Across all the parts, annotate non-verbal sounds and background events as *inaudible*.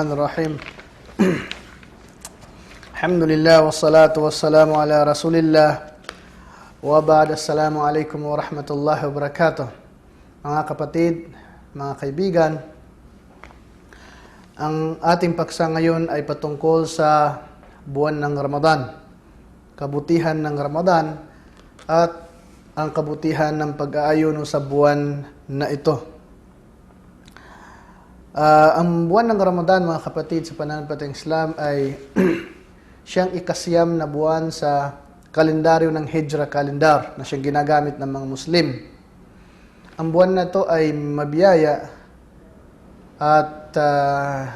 الرحمن الرحيم الحمد لله والصلاة والسلام على رسول الله وبعد السلام عليكم ورحمة الله وبركاته mga kapatid, mga kaibigan ang ating paksa ngayon ay patungkol sa buwan ng Ramadan kabutihan ng Ramadan at ang kabutihan ng pag-aayuno sa buwan na ito Ah, ang buwan ng Ramadan, mga kapatid, sa pananampalatayang Islam ay *clears throat* siyang ikasiyam na buwan sa kalendaryo ng Hijra calendar na siyang ginagamit ng mga Muslim. Ang buwan na to ay mabiyaya at ah,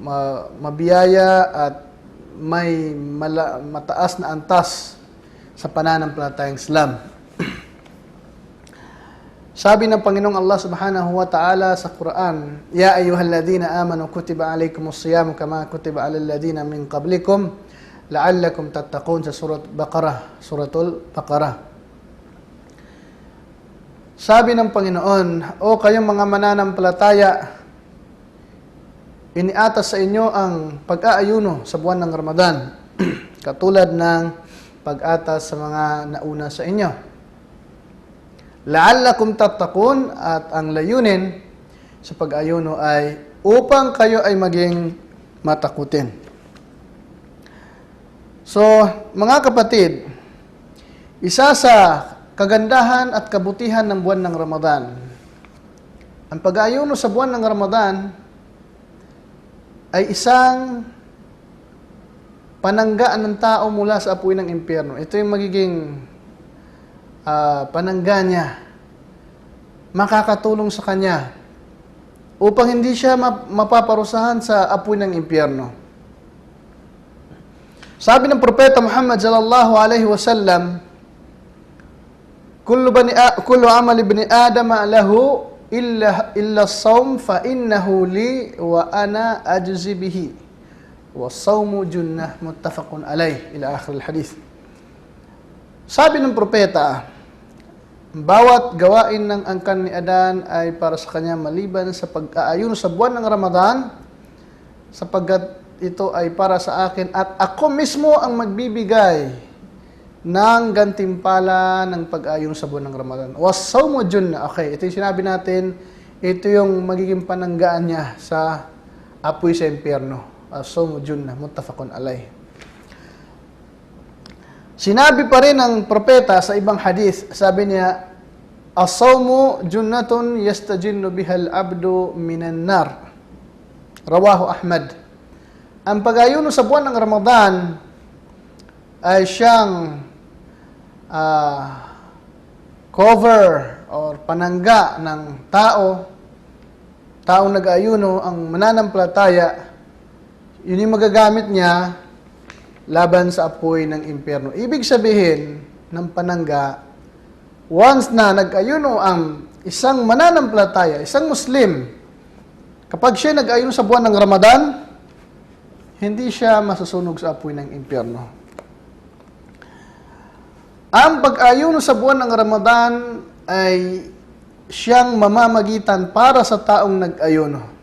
ma- mabiyaya at may mala- mataas na antas sa pananampalatayang Islam. Sabi ng Panginoong Allah Subhanahu wa Ta'ala sa Quran, Ya ayyuhalladhina amanu kutiba alaykumus siyam kama kutiba alal ladina min qablikum la'allakum tattaqun sa surat Baqarah, suratul Baqarah. Sabi ng Panginoon, O kayong mga mananampalataya, iniatas sa inyo ang pag-aayuno sa buwan ng Ramadan, *clears throat* katulad ng pag-atas sa mga nauna sa inyo. La'allakum tattaqun at ang layunin sa pag-ayuno ay upang kayo ay maging matakutin. So, mga kapatid, isa sa kagandahan at kabutihan ng buwan ng Ramadan, ang pag-ayuno sa buwan ng Ramadan ay isang pananggaan ng tao mula sa apoy ng impyerno. Ito yung magiging ah, panangga niya, makakatulong sa kanya upang hindi siya map- mapaparusahan sa apoy ng impyerno. Sabi ng propeta Muhammad sallallahu alaihi wasallam, kullu bani kullu amal ibni adam lahu illa illa as-sawm fa innahu li wa ana ajzi bihi. Was-sawmu junnah muttafaqun alayh ila akhir al-hadith. Sabi ng propeta, bawat gawain ng angkan ni Adan ay para sa kanya maliban sa pag-aayuno sa buwan ng Ramadan, sapagkat ito ay para sa akin at ako mismo ang magbibigay ng gantimpala ng pag-aayuno sa buwan ng Ramadan. Wasawmo junna. Okay, ito yung sinabi natin, ito yung magiging pananggaan niya sa apoy sa impyerno. Wasawmo junna, muttafaqun alay. Sinabi pa rin ng propeta sa ibang hadith, sabi niya, As-sawmu junnatun yastajinnu bihal abdu minan nar. Rawahu Ahmad. Ang pag-ayuno sa buwan ng Ramadan ay siyang ah, cover or panangga ng tao, taong nag-ayuno, ang mananampalataya, yun yung magagamit niya laban sa apoy ng impyerno. Ibig sabihin ng panangga, once na nag-ayuno ang isang mananampalataya, isang Muslim, kapag siya nag-ayuno sa buwan ng Ramadan, hindi siya masusunog sa apoy ng impyerno. Ang pag-ayuno sa buwan ng Ramadan ay siyang mamamagitan para sa taong nag-ayuno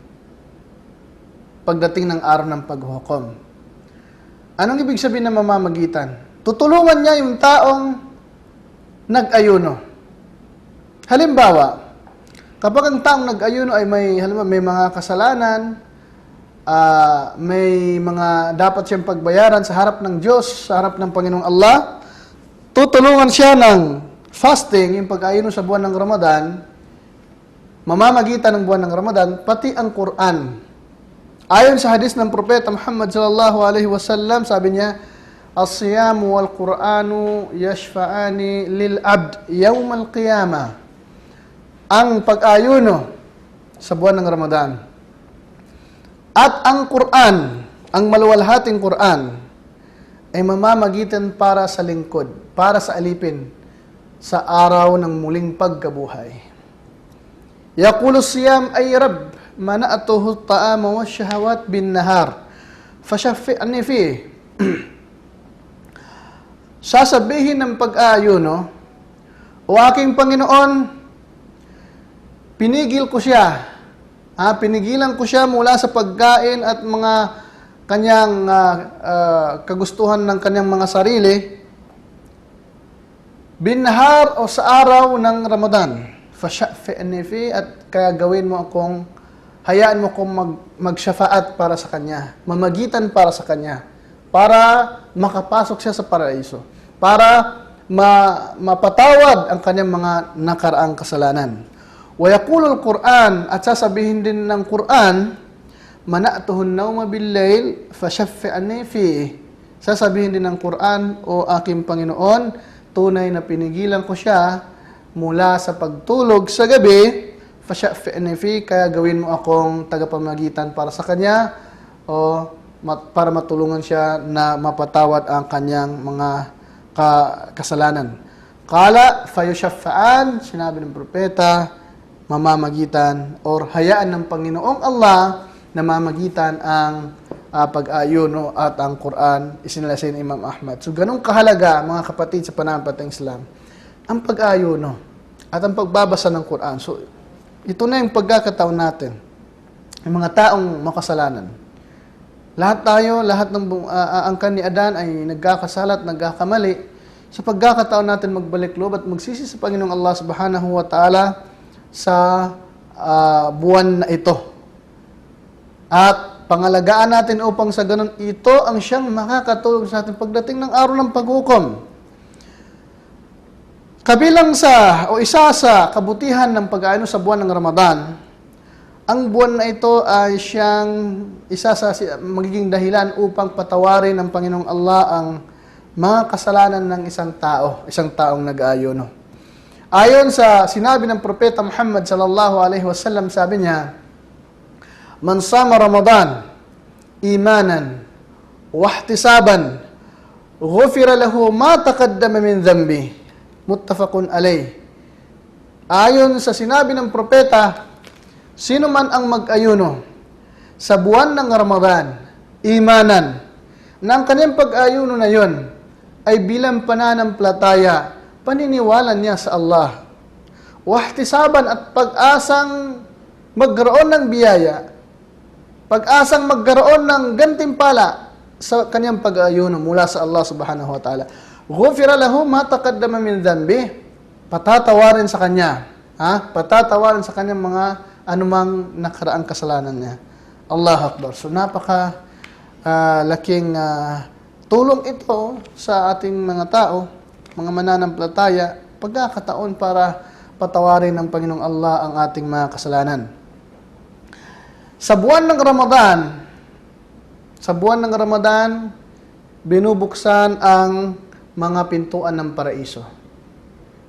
pagdating ng araw ng paghukom. Anong ibig sabihin ng mamamagitan? Tutulungan niya yung taong nag-ayuno. Halimbawa, kapag ang taong nag-ayuno ay may, halimbawa, may mga kasalanan, ah, may mga dapat siyang pagbayaran sa harap ng Diyos, sa harap ng Panginoong Allah, tutulungan siya ng fasting, yung pag-ayuno sa buwan ng Ramadan, mamamagitan ng buwan ng Ramadan, pati ang Quran. Ayon sa hadis ng propeta Muhammad sallallahu alaihi wasallam, sabi niya, "As-siyamu wal Qur'anu yashfa'ani lil 'abd yawm al-qiyamah." Ang pag-ayuno sa buwan ng Ramadan at ang Quran, ang maluwalhating Quran ay mamamagitan para sa lingkod, para sa alipin sa araw ng muling pagkabuhay. Yaqulu siyam ay Rabb, wa shahawat bin nahar. Fashaffi'ni fi. *clears throat* Sasabihin ng pag-aayuno, O aking Panginoon, pinigil ko siya Ha, pinigilan ko siya mula sa pagkain at mga kanyang ah, ah, kagustuhan ng kanyang mga sarili. Binhar o sa araw ng Ramadan. Fashafi'ni fi at kaya gawin mo akong hayaan mo kong mag, magsyafaat para sa kanya, mamagitan para sa kanya, para makapasok siya sa paraiso, para ma, mapatawad ang kanyang mga nakaraang kasalanan. Wa yaqulu al-Quran at sasabihin din ng Quran, mana'tuhun nawma bil-layl fashaffi'ni fi. Sasabihin din ng Quran, o aking Panginoon, tunay na pinigilan ko siya mula sa pagtulog sa gabi, fashaffi'ni fi, kaya gawin mo akong tagapamagitan para sa kanya, o para matulungan siya na mapatawad ang kanyang mga ka- kasalanan. Kala, fayushaffa'an, sinabi ng propeta, mamamagitan or hayaan ng Panginoong Allah na mamagitan ang ah, pag-ayuno at ang Quran isinalasin ni Imam Ahmad. So ganun kahalaga mga kapatid sa pananampalatayang Islam ang pag-ayuno at ang pagbabasa ng Quran. So ito na yung pagkakataon natin. Yung mga taong makasalanan. Lahat tayo, lahat ng ah, angkan ni Adan ay nagkakasala at nagkakamali. Sa pagkakataon natin magbalik loob at magsisi sa Panginoong Allah Subhanahu wa Ta'ala sa ah, buwan na ito. At pangalagaan natin upang sa ganun, ito ang siyang makakatulong sa atin pagdating ng araw ng paghukom. Kabilang sa o isa sa kabutihan ng pag-aano sa buwan ng Ramadan, ang buwan na ito ay siyang isa sa magiging dahilan upang patawarin ng Panginoong Allah ang mga kasalanan ng isang tao, isang taong nag-aayono. Ayon sa sinabi ng propeta Muhammad sallallahu alaihi wasallam, sabi niya, "Man sama Ramadan imanan wa ihtisaban, ghufira lahu ma taqaddama min dhanbi." Muttafaqun alayh. Ayon sa sinabi ng propeta, sino man ang mag-ayuno sa buwan ng Ramadan, imanan, na ang kanyang pag-ayuno na yon ay bilang pananampalataya, paniniwala niya sa Allah. Wahtisaban at pag-asang magkaroon ng biyaya, pag-asang magkaroon ng gantimpala sa kanyang pag-ayuno mula sa Allah subhanahu wa ta'ala. Ghufira lahu ma taqaddama min dhanbi. Patatawarin sa kanya. Ha? Patatawarin sa kanyang mga anumang nakaraang kasalanan niya. Allah Akbar. So napaka ah, laking ah, tulong ito sa ating mga tao, mga mananampalataya, pagkakataon para patawarin ng Panginoong Allah ang ating mga kasalanan. Sa buwan ng Ramadan, sa buwan ng Ramadan, binubuksan ang mga pintuan ng paraiso.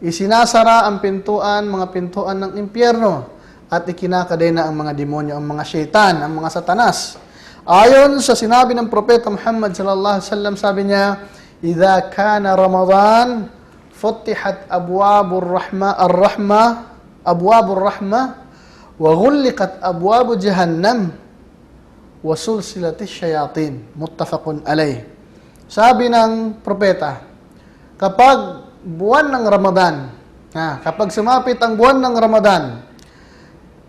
Isinasara ang pintuan, mga pintuan ng impyerno at ikinakadena ang mga demonyo, ang mga syaitan, ang mga satanas. Ayon sa sinabi ng propeta Muhammad sallallahu alaihi wasallam, sabi niya, "Idza kana Ramadan, futihat abwabur rahma ar-rahma, abwabur rahma, wa ghulliqat abwabu jahannam." wasulsilati syayatin. Muttafaqun alayh. Sabi ng propeta, kapag buwan ng Ramadan, ha, kapag sumapit ang buwan ng Ramadan,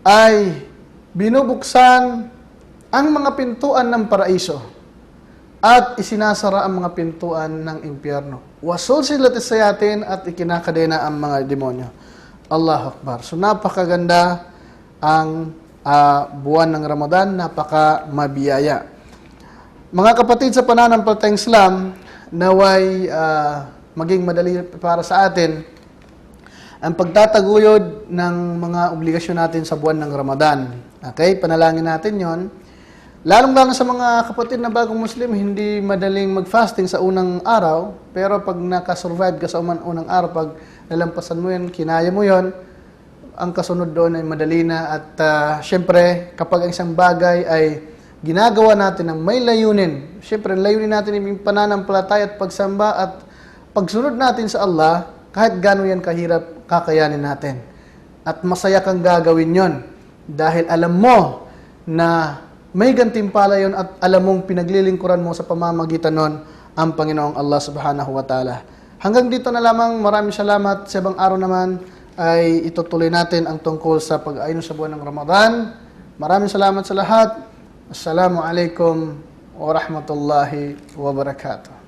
ay binubuksan ang mga pintuan ng paraiso at isinasara ang mga pintuan ng impyerno. Wasulsilati sayatin at ikinakadena ang mga demonyo. Allah Akbar. So napakaganda ang ah, buwan ng Ramadan, napaka mabiyaya. Mga kapatid sa pananampalatayang Islam, naway ah, maging madali para sa atin ang pagtataguyod ng mga obligasyon natin sa buwan ng Ramadan. Okay, panalangin natin yon. Lalong-lalo sa mga kapatid na bagong Muslim, hindi madaling mag-fasting sa unang araw, pero pag nakasurvive ka sa unang araw, pag nalampasan mo yun, kinaya mo yon, ang kasunod doon ay madali na at ah, syempre kapag ang isang bagay ay ginagawa natin ng may layunin, syempre layunin natin yung pananampalataya at pagsamba at pagsunod natin sa Allah, kahit gano'n yan kahirap, kakayanin natin. At masaya kang gagawin yon dahil alam mo na may gantimpala yon at alam mong pinaglilingkuran mo sa pamamagitan nun ang Panginoong Allah subhanahu wa ta'ala. Hanggang dito na lamang, maraming salamat. Sa ibang araw naman ay itutuloy natin ang tungkol sa pag-ayon sa buwan ng Ramadan. Maraming salamat sa lahat. Assalamu alaikum wa rahmatullahi wa barakatuh.